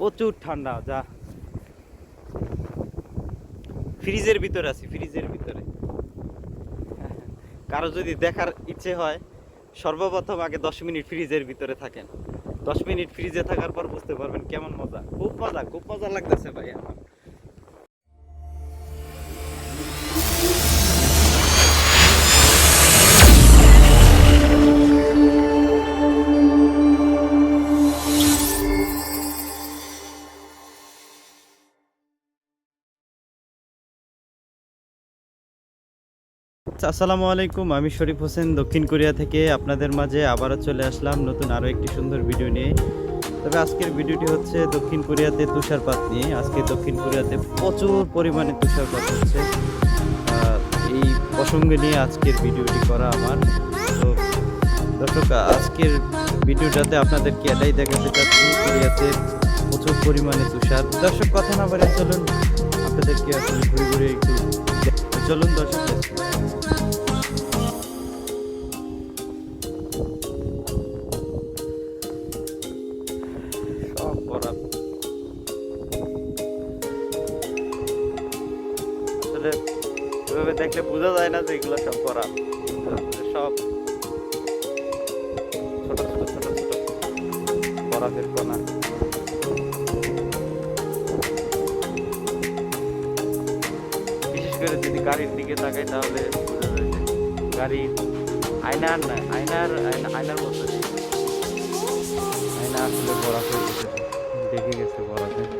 প্রচুর ঠান্ডা, যা। ফ্রিজের ভিতরে আছি, ফ্রিজের ভিতরে। কারও যদি দেখার ইচ্ছে হয়, সর্বপ্রথম আগে দশ মিনিট ফ্রিজের ভিতরে থাকেন। দশ মিনিট ফ্রিজে থাকার পর বুঝতে পারবেন কেমন মজা। খুব মজা খুব মজা লাগতেছে ভাই আমার। আচ্ছা, আসসালামু আলাইকুম। আমি শরীফ হোসেন দক্ষিণ কোরিয়া থেকে আপনাদের মাঝে আবারও চলে আসলাম নতুন আরও একটি সুন্দর ভিডিও নিয়ে। তবে আজকের ভিডিওটি হচ্ছে দক্ষিণ কোরিয়াতে তুষারপাত নিয়ে। আজকে দক্ষিণ কোরিয়াতে প্রচুর পরিমাণে তুষারপাত হচ্ছে। এই প্রসঙ্গে নিয়ে আজকের ভিডিওটি করা আমার। তো দর্শক আজকের ভিডিওটাতে আপনাদেরকে এটাই দেখাতে চাচ্ছি কোরিয়াতে প্রচুর পরিমাণে তুষার। দর্শক কথা না বলে চলুন। আপনাদেরকে আসলে ঘুরে ঘুরে একটু চলুন দর্শক বোঝা যায় না যে এগুলো সব করা। সব ছোট ছোট ছোট ছোট বরফের কণা। বিশেষ করে যদি গাড়ির দিকে তাকাই তাহলে বোঝা যায় যে গাড়ি আয়নার না, আয়নার আয়নার মতো। আয়না আসলে বরফ হয়ে গেছে। দেখে গেছে বরফে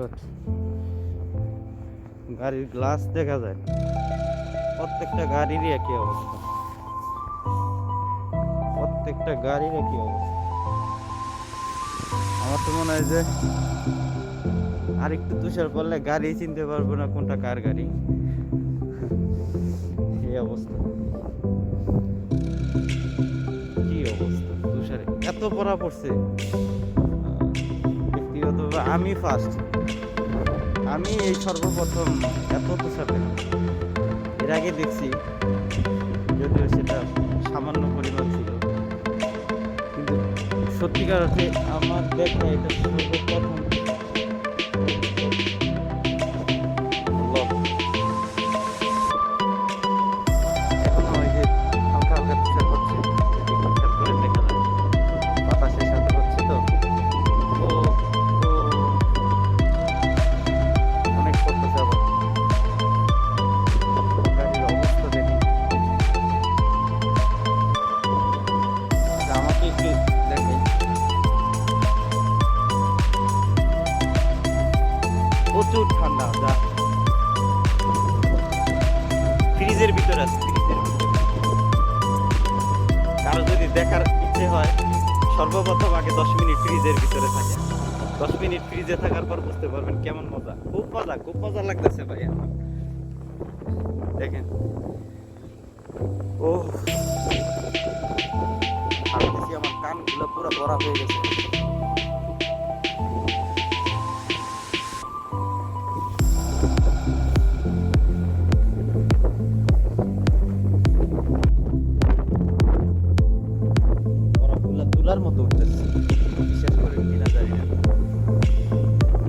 গড গাড়ির গ্লাস দেখা যায়। প্রত্যেকটা গাড়িরই একই অবস্থা। প্রত্যেকটা গাড়ির একই অবস্থা। আমার তো মনে হয় যে আর একটু তুষার পড়লে গাড়ি চিনতে পারব না কোনটা কার গাড়ি। এই অবস্থা। কি অবস্থা তুষারে? এত পড়া পড়ছে। ব্যক্তিগতভাবে আমি ফার্স্ট আমি এই সর্বপ্রথম এত তুষার দেখলাম এর আগে দেখছি, যদিও সেটা সামান্য পরিমাণ ছিল। কিন্তু সত্যিকার অর্থে আমার দেখা এটা সর্বপ্রথম হয়ে তুলার মতো উঠতেছে বিশ্বাস করে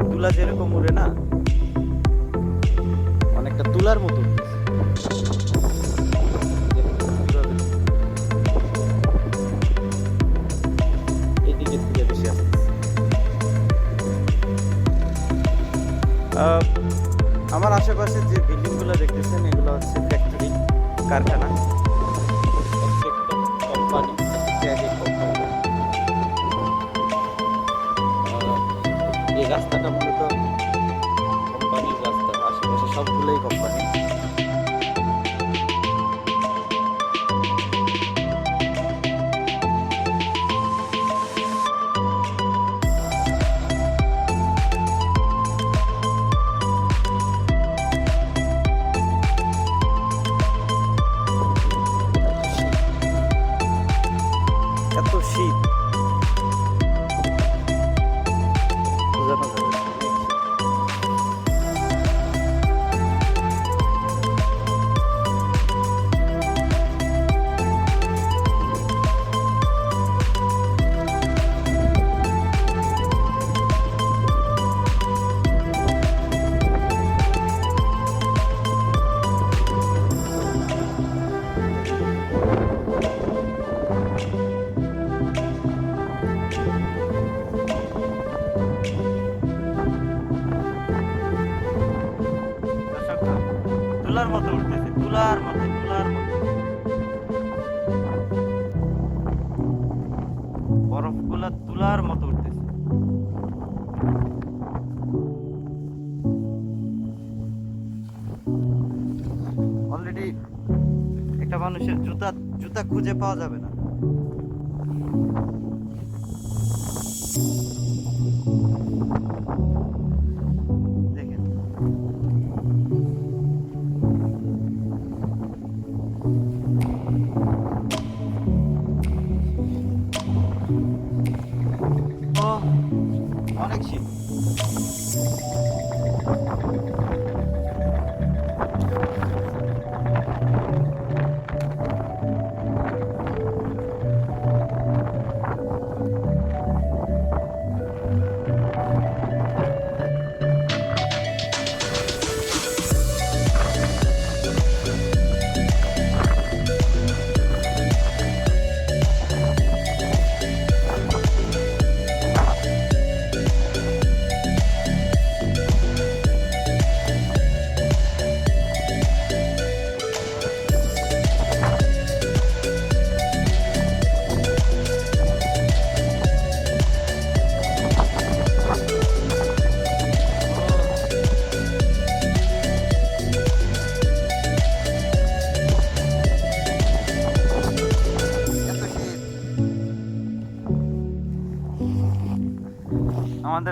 তুলা যেরকম উড়ে না অনেকটা তুলার মতো উঠতেছে আশেপাশে যে বিল্ডিংগুলো দেখতেছেন এগুলো হচ্ছে ফ্যাক্টরি কারখানা। মতো উঠতেছে তুলার মতো তুলার বরফগুলা তুলার মতো উঠতেছে। অলরেডি একটা মানুষের জুতা জুতা খুঁজে পাওয়া যাবে না।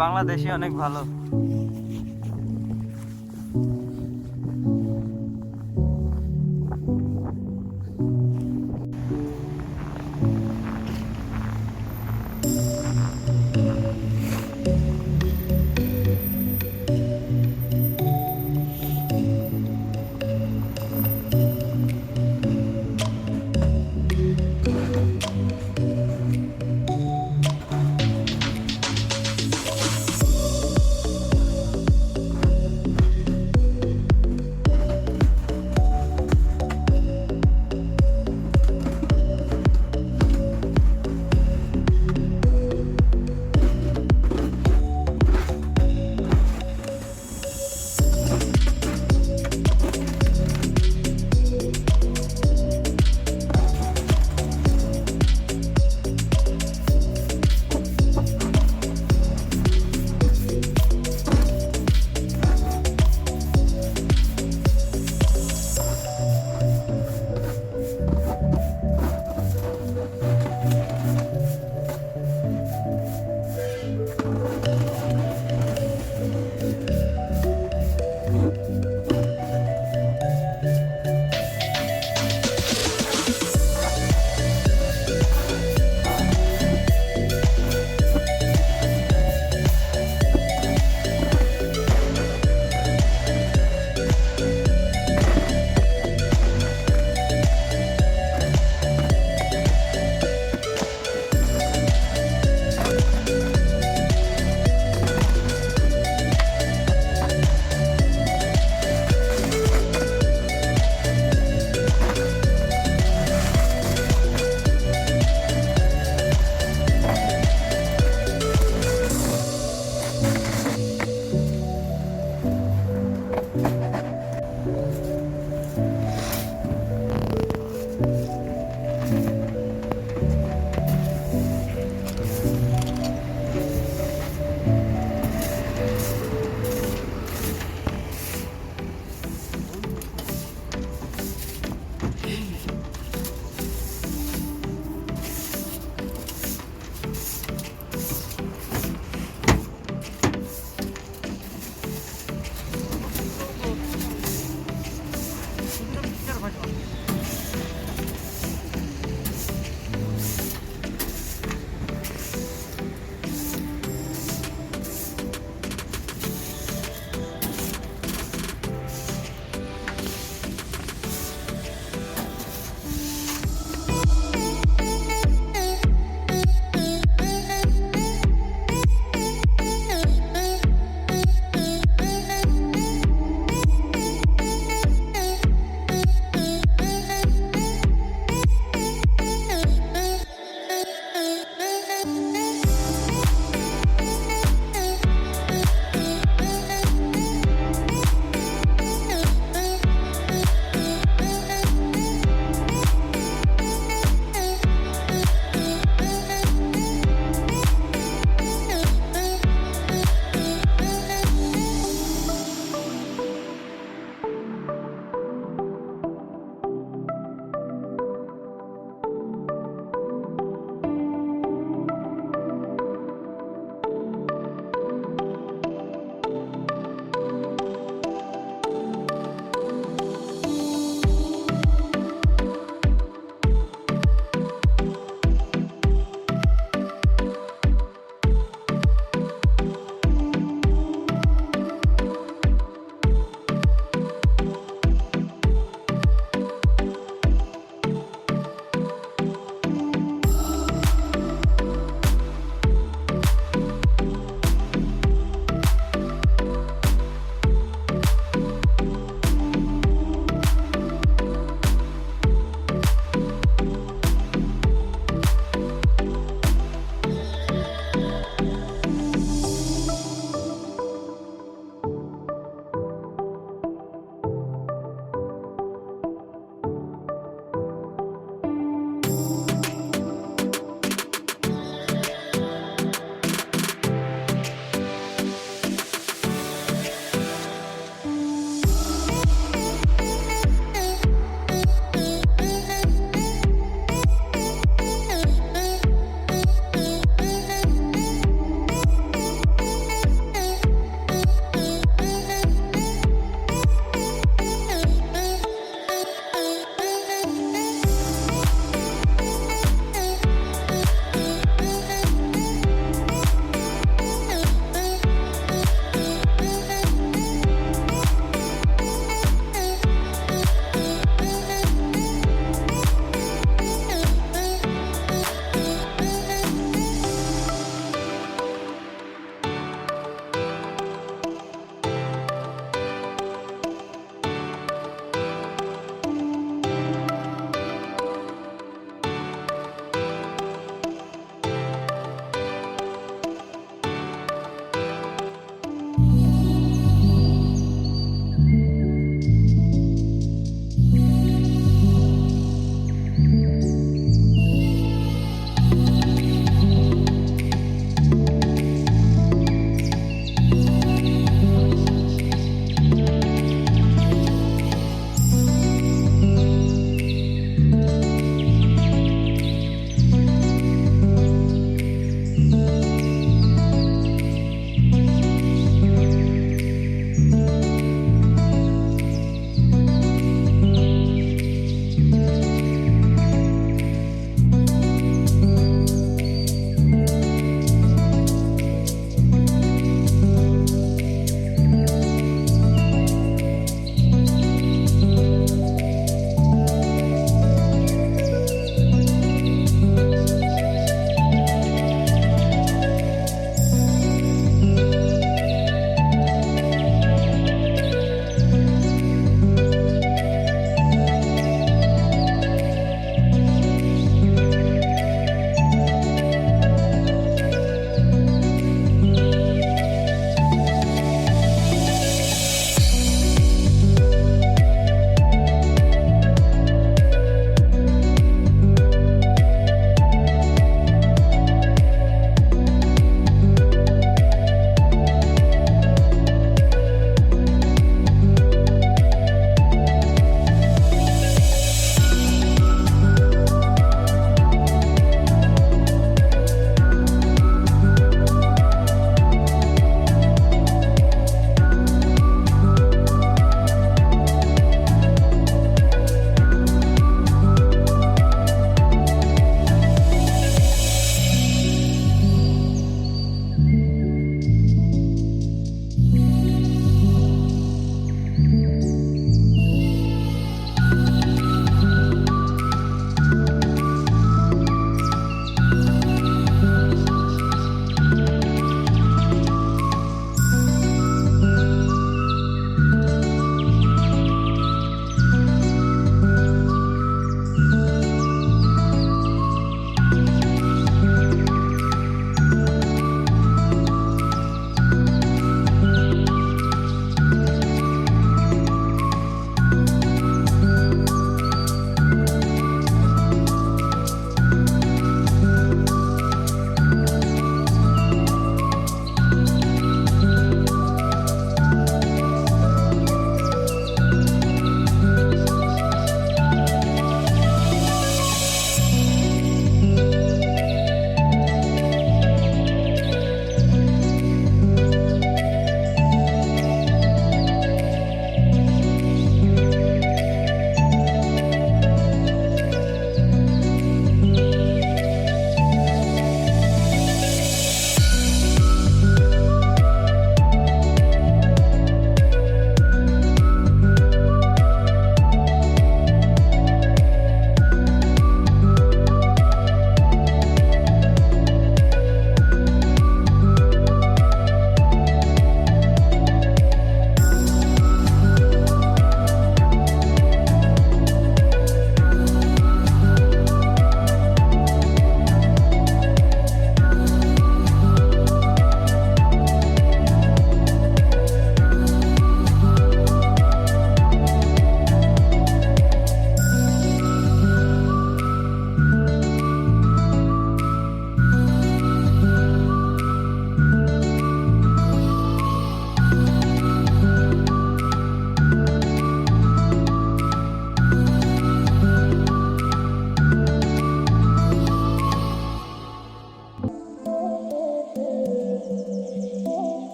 বাংলাদেশই অনেক ভালো।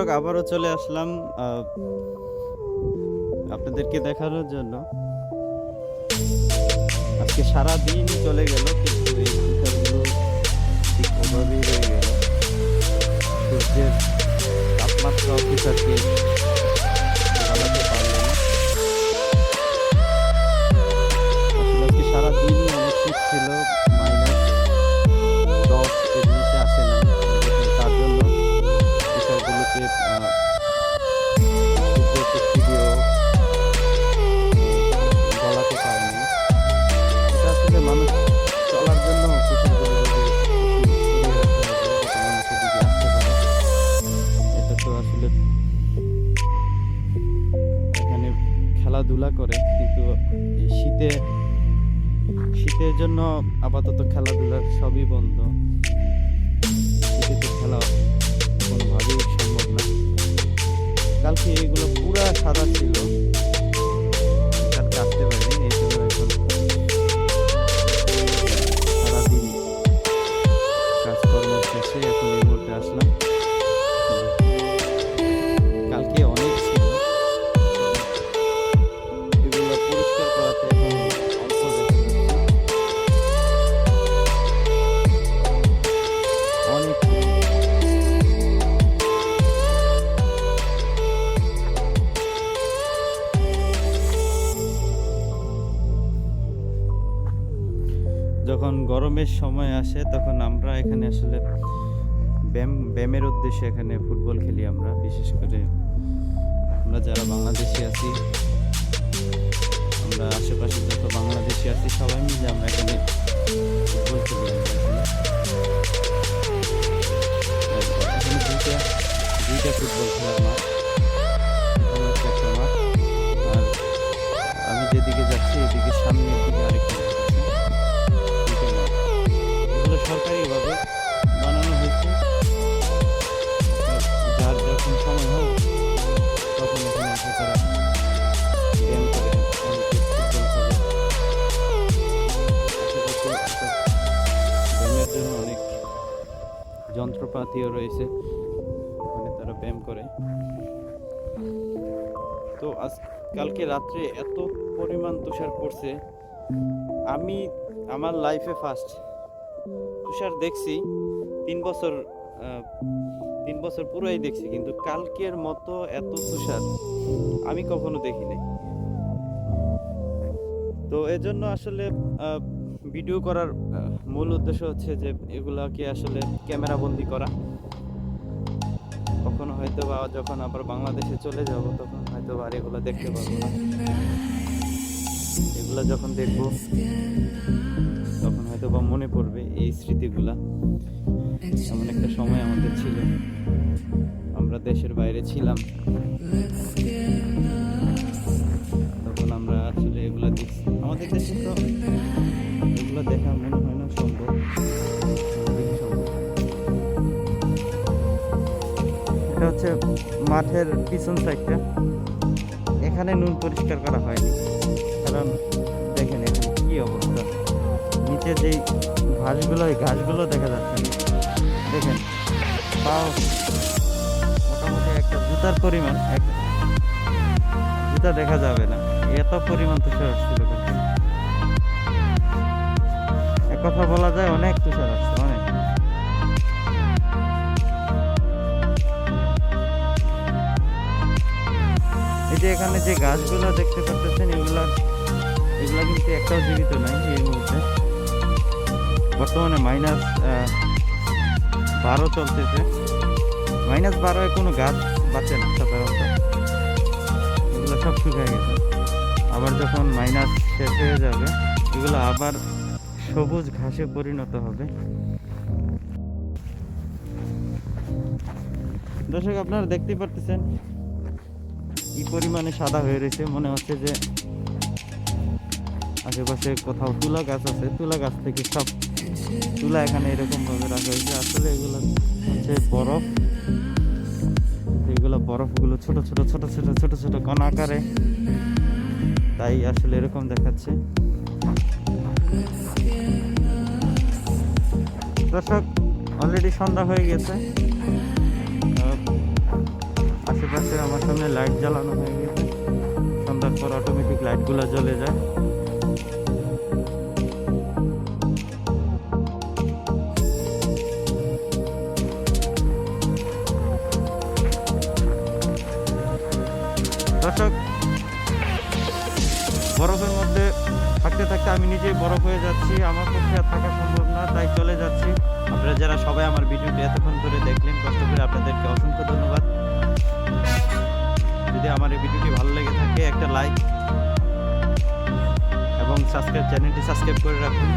দর্শক, আবারও চলে আসলাম আপনাদেরকে দেখানোর জন্য। আজকে সারা দিন চলে গেল, কিন্তু এই রয়ে গেল। সূর্যের তাপমাত্রা তুষারকে গলাতে পারল না। আজকে সারা অনেক ছিল গরমের সময় আসে, তখন আমরা এখানে আসলে ব্যায়াম, ব্যায়ামের উদ্দেশ্যে এখানে ফুটবল খেলি আমরা। বিশেষ করে আমরা যারা বাংলাদেশি আছি, আমরা আশেপাশে যত বাংলাদেশি আছি, সবাই মিলে আমরা এখানে ফুটবল খেলি দুইটা ফুটবল খেলার মাঠ। যন্ত্রপাতিও রয়েছে। ওখানে তারা ব্যায়াম করে। তো আজ, কালকে রাত্রে এত পরিমাণ তুষার পড়ছে। আমি আমার লাইফে ফার্স্ট তুষার দেখছি। তিন বছর তিন বছর পুরোই দেখছি, কিন্তু কালকের মতো এত তুষার আমি কখনো দেখি নাই তো এজন্য আসলে ভিডিও করার মূল উদ্দেশ্য হচ্ছে যে এগুলাকে আসলে ক্যামেরা বন্দি করা। কখনো হয়তো বা যখন আবার বাংলাদেশে চলে যাব, তখন হয়তো আর এগুলো দেখতে পারব না। এগুলো যখন দেখব, তখন হয়তো বা মনে পড়বে এই স্মৃতিগুলা। এমন একটা সময় আমাদের ছিল। আমরা দেশের বাইরে ছিলাম। এগুলো দেখা মনে হয় না সম্ভব। এটা হচ্ছে মাঠের পিছন সাইডটা এখানে নুন পরিষ্কার করা হয়নি। কারণ দেখেন এখানে কি অবস্থা। নিচে যেই ঘাসগুলো ওই ঘাসগুলো দেখা যাচ্ছে দেখেন পাও মোটামুটি একটা জুতার পরিমাণ। এক জুতা দেখা যাবে না। এত পরিমাণ তুষার আসছিল কথা বলা যায়, অনেক তুষার আসছে, অনেক। এই যে এখানে যে গাছগুলো দেখতে পাচ্ছেন, এগুলা এগুলা কিন্তু একটাও জীবিত নাই এই মুহূর্তে। বর্তমানে মাইনাস বারো চলতেছে। মাইনাস বারোয় কোনো গাছ বাঁচে না, সাধারণত। এগুলো সব শুকিয়ে গেছে। আবার যখন মাইনাস শেষ হয়ে যাবে, এগুলো আবার সবুজ ঘাসে পরিণত হবে। দর্শক, আপনারা দেখতে পারতেছেন কি পরিমাণে সাদা হয়ে রয়েছে। মনে হচ্ছে যে আশেপাশে কোথাও তুলা গাছ আছে। তুলা গাছ থেকে সব তুলা এখানে এরকম ভাবে রাখা হয়েছে। আসলে এগুলো হচ্ছে বরফ। এগুলো বরফগুলো ছোট ছোট ছোট ছোট ছোট ছোট কণা আকারে। তাই আসলে এরকম দেখাচ্ছে। দর্শক অলরেডি সন্ধ্যা হয়ে গেছে। আশেপাশে আমার সামনে লাইট জ্বালানো হয়ে গেছে। সন্ধ্যার পর অটোমেটিক লাইটগুলো জ্বলে যায়। আমি নিজেই বরফ হয়ে যাচ্ছি, আমার পক্ষে আর থাকা সম্ভব না, তাই চলে যাচ্ছি। আপনারা যারা সবাই আমার ভিডিওটি এতক্ষণ ধরে দেখলেন, কষ্ট করে আপনাদেরকে অসংখ্য ধন্যবাদ। যদি আমার এই ভিডিওটি ভালো লেগে থাকে, একটা লাইক এবং সাবস্ক্রাইব চ্যানেলটি সাবস্ক্রাইব করে রাখুন।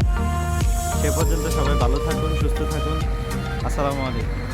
সে পর্যন্ত সবাই ভালো থাকুন, সুস্থ থাকুন। আসসালামু আলাইকুম।